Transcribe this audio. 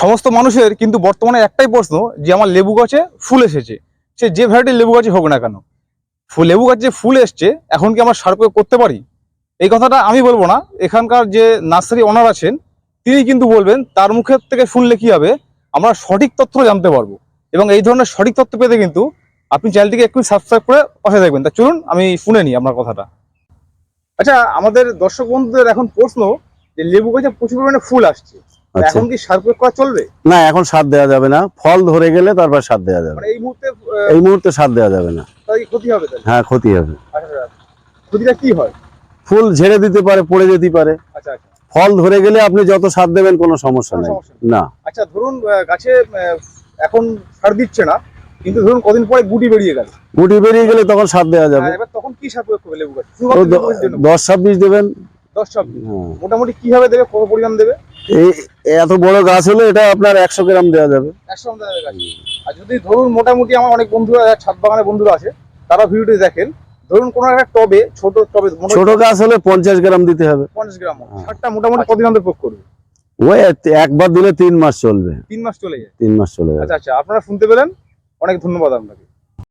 সমস্ত মানুষের কিন্তু বর্তমানে একটাই প্রশ্ন যে আমার লেবু গাছে ফুল এসেছে। সে যে ভ্যারাইটির লেবু গাছে হোক না কেন। ফুল লেবু গাছে যে ফুল এসছে, এখন কি আমরা সার প্রয়োগ করতে পারি? এই কথাটা আমি বলব না। এখানকার যে নার্সারি ওনার আছেন তিনি কিন্তু বলবেন, তার মুখের থেকে শুনলে কি হবে? আমরা সঠিক তথ্য জানতে পারব। এবং এই ধরনের সঠিক তথ্য পেতে কিন্তু আপনি চ্যানেলটিকে একটু সাবস্ক্রাইব করে পাশে দেখবেন। তা চলুন, আমি শুনে নিই আপনার কথাটা। আচ্ছা আমাদের দর্শক বন্ধুদের এখন প্রশ্ন যে লেবু গাছে প্রচুর পরিমাণে ফুল আসছে। এখন কি সার প্রয়োগ করা চলবে? না এখন সার দেওয়া যাবে না। ফল ধরে গেলে তারপর সার দেওয়া যাবে। মানে এই মুহূর্তে এই মুহূর্তে সার দেওয়া যাবে না। ক্ষতি হবে হ্যাঁ ক্ষতি হবে। আচ্ছা আচ্ছা। ক্ষতিটা কি হয়? ফুল ঝেড়ে দিতে পারে পড়ে যেতে পারে। আচ্ছা আচ্ছা। ফল ধরে গেলে আপনি যত সার দেবেন কোনো সমস্যা নেই। না। আচ্ছা ধরুন গাছে এখন সার দিচ্ছে না কিন্তু ধরুন কদিন পরে গুটি বেরিয়ে গেল। গুটি বেরিয়ে গেলে তখন সার দেওয়া যাবে। এবার তখন কি সার প্রয়োগ করবে লেবু গাছ? দশ ছাব্বিশ দেবেন। দশ ছাব্বিশ। হ্যাঁ। মোটামুটি কীভাবে দেবে? কত পরিমাণ দেবে? এই এত বড় গাছ হলে এটা আপনার একশো গ্রাম দেওয়া যাবে। একশো গ্রাম গাছ। আর যদি ধরুন মোটামুটি আমার অনেক বন্ধুরা ছাদ বাগানের বন্ধুরা আছে তারা ভিডিওটি দেখেন। ধরুন কোনো একটা টবে ছোট টবে ছোট গাছ হলে পঞ্চাশ গ্রাম দিতে হবে। পঞ্চাশ গ্রাম হ্যাঁ। সারটা মোটামুটি কদিন অন্তর প্রয়োগ করবে? ওই একবার দিলে তিন মাস চলবে। তিন মাস চলে যায়। তিন মাস চলে যাবে। আচ্ছা আচ্ছা আপনারা শুনতে পেলেন? অনেক ধন্যবাদ আপনাকে।